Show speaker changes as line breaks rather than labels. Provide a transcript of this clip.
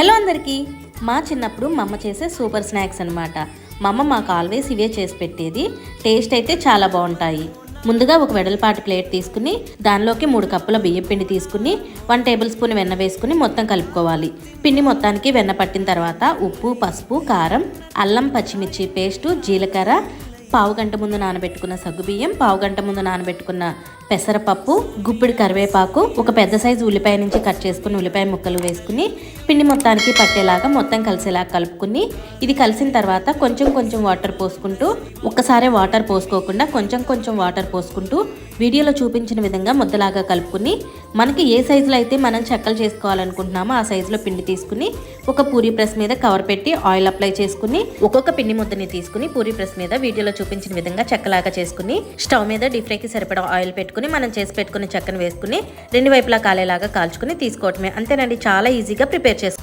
Hello అందరికీ. మా చిన్నప్పుడు మా అమ్మ చేసే సూపర్ స్నాక్స్ అనమాట మా అమ్మ మాకు ఆల్వేస్ ఇవే చేసి పెట్టేది. టేస్ట్ అయితే చాలా బాగుంటాయి. ముందుగా ఒక వెడల్పాటి ప్లేట్ తీసుకుని దానిలోకి మూడు కప్పుల బియ్యం పిండి తీసుకుని వన్ టేబుల్ స్పూన్ వెన్న వేసుకుని మొత్తం కలుపుకోవాలి. పిండి మొత్తానికి వెన్న పట్టిన తర్వాత ఉప్పు పసుపు కారం అల్లం పచ్చిమిర్చి పేస్టు జీలకర్ర పావు గంట ముందు నానబెట్టుకున్న సగ్గుబియ్యం పావు గంట ముందు నానబెట్టుకున్న పెసరపప్పు గుప్పిడి కరివేపాకు ఒక పెద్ద సైజు ఉల్లిపాయ నుంచి కట్ చేసుకుని ఉల్లిపాయ ముక్కలు వేసుకుని పిండి మొత్తానికి పట్టేలాగా మొత్తం కలిసేలాగా కలుపుకుని ఇది కలిసిన తర్వాత కొంచెం కొంచెం వాటర్ పోసుకుంటూ ఒక్కసారే వాటర్ పోసుకోకుండా కొంచెం కొంచెం వాటర్ పోసుకుంటూ వీడియోలో చూపించిన విధంగా ముద్దలాగా కలుపుకుని మనకి ఏ సైజులో అయితే మనం చెక్కలు చేసుకోవాలనుకుంటున్నామో ఆ సైజులో పిండి తీసుకుని ఒక పూరీ ప్రెస్ మీద కవర్ పెట్టి ఆయిల్ అప్లై చేసుకుని ఒక్కొక్క పిండి ముద్దని తీసుకుని పూరీ ప్రెస్ మీద వీడియోలో చూపించిన విధంగా చెక్కలాగా చేసుకుని స్టవ్ మీద డీప్ ఫ్రైకి సరిపడా ఆయిల్ పెట్టుకుని మనం చేసి పెట్టుకుని చెక్కను వేసుకుని రెండు వైపులా కాలేలాగా కాల్చుకుని తీసుకోవటమే. అంతేనండి చాలా ఈజీగా ప్రిపేర్ చేసుకోండి